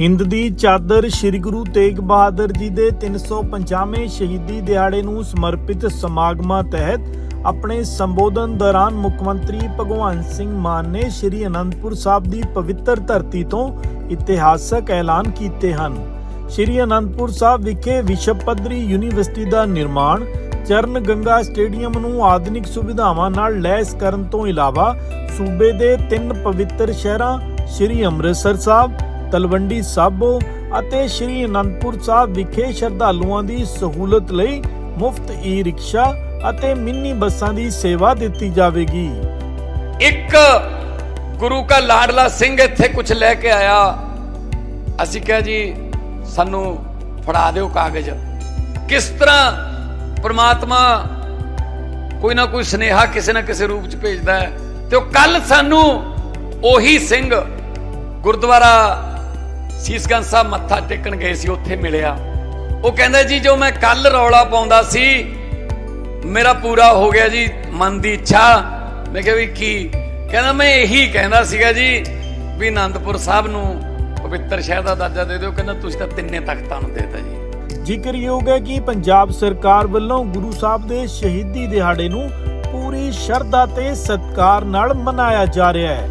ਹਿੰਦ ਦੀ ਚਾਦਰ ਸ੍ਰੀ ਗੁਰੂ ਤੇਗ ਬਹਾਦਰ ਜੀ ਦੇ 350ਵੇਂ ਸ਼ਹੀਦੀ ਦਿਹਾੜੇ ਨੂੰ ਸਮਰਪਿਤ ਸਮਾਗਮਾਂ ਤਹਿਤ ਆਪਣੇ ਸੰਬੋਧਨ ਦੌਰਾਨ ਮੁੱਖ ਮੰਤਰੀ ਭਗਵੰਤ ਸਿੰਘ ਮਾਨ ਨੇ ਸ੍ਰੀ ਅਨੰਦਪੁਰ ਸਾਹਿਬ ਦੀ ਪਵਿੱਤਰ ਧਰਤੀ ਤੋਂ ਇਤਿਹਾਸਕ ਐਲਾਨ ਕੀਤੇ ਹਨ। ਸ੍ਰੀ ਅਨੰਦਪੁਰ ਸਾਹਿਬ ਵਿਖੇ ਵਿਸ਼ਵ ਪੱਧਰੀ ਯੂਨੀਵਰਸਿਟੀ ਦਾ ਨਿਰਮਾਣ, ਚਰਨ ਗੰਗਾ ਸਟੇਡੀਅਮ ਨੂੰ ਆਧੁਨਿਕ ਸੁਵਿਧਾਵਾਂ ਨਾਲ ਲੈਸ ਕਰਨ ਤੋਂ ਇਲਾਵਾ ਸੂਬੇ ਦੇ ਤਿੰਨ ਪਵਿੱਤਰ ਸ਼ਹਿਰਾਂ, ਸ੍ਰੀ ਅੰਮ੍ਰਿਤਸਰ ਸਾਹਿਬ ਤਲਵੰਡੀ ਸਾਬੋ ਅਤੇ ਸ੍ਰੀ ਅਨੰਦਪੁਰ ਸਾਹਿਬ ਵਿਖੇ ਸ਼ਰਧਾਲੂਆਂ ਦੀ ਸਹੂਲਤ ਲਈ ਮੁਫਤ ਈ ਰਿਕਸ਼ਾ ਅਤੇ ਮਿੰਨੀ ਬੱਸਾਂ ਦੀ ਸੇਵਾ ਦਿੱਤੀ ਜਾਵੇਗੀ। ਇੱਕ ਗੁਰੂ ਕਾ ਲਾਡਲਾ ਸਿੰਘ ਇੱਥੇ ਕੁਝ ਲੈ ਕੇ ਆਇਆ। ਅਸੀਂ ਕਿਹਾ ਜੀ, ਸਾਨੂੰ ਫੜਾ ਦਿਓ ਕਾਗਜ਼। ਕਿਸ ਤਰ੍ਹਾਂ ਪ੍ਰਮਾਤਮਾ ਕੋਈ ਨਾ ਕੋਈ ਸਨੇਹਾ ਕਿਸੇ ਨਾ ਕਿਸੇ ਰੂਪ ਚ ਭੇਜਦਾ ਹੈ। ਤੇ ਉਹ ਕੱਲ ਸਾਨੂੰ ਉਹੀ ਸਿੰਘ ਗੁਰਦੁਆਰਾ ਸੀਸਗੰਜ ਸਾਹਿਬ ਮੱਥਾ ਟੇਕਣ ਗਏ ਸੀ, ਉੱਥੇ ਮਿਲਿਆ। ਉਹ ਕਹਿੰਦਾ, ਜੀ, ਜੋ ਮੈਂ ਕੱਲ ਰੌਲਾ ਪਾਉਂਦਾ ਸੀ, ਮੇਰਾ ਪੂਰਾ ਹੋ ਗਿਆ ਜੀ, ਮਨ ਦੀ ਇੱਛਾ। ਮੈਂ ਕਿਹਾ ਵੀ ਕੀ? ਕਹਿੰਦਾ, ਮੈਂ ਇਹੀ ਕਹਿੰਦਾ ਸੀਗਾ ਜੀ ਵੀ ਆਨੰਦਪੁਰ ਸਾਹਿਬ ਨੂੰ ਪਵਿੱਤਰ ਸ਼ਹਿਰ ਦਾ ਦਰਜਾ ਦੇ ਦਿਓ। ਕਹਿੰਦਾ, ਤੁਸੀਂ ਤਾਂ ਤਿੰਨੇ ਤਖਤਾਂ ਨੂੰ ਦੇਤਾ ਜੀ। ਜ਼ਿਕਰਯੋਗ ਹੈ ਕਿ ਪੰਜਾਬ ਸਰਕਾਰ ਵੱਲੋਂ ਗੁਰੂ ਸਾਹਿਬ ਦੇ ਸ਼ਹੀਦੀ ਦਿਹਾੜੇ ਨੂੰ ਪੂਰੀ ਸ਼ਰਧਾ ਤੇ ਸਤਿਕਾਰ ਨਾਲ ਮਨਾਇਆ ਜਾ ਰਿਹਾ ਹੈ।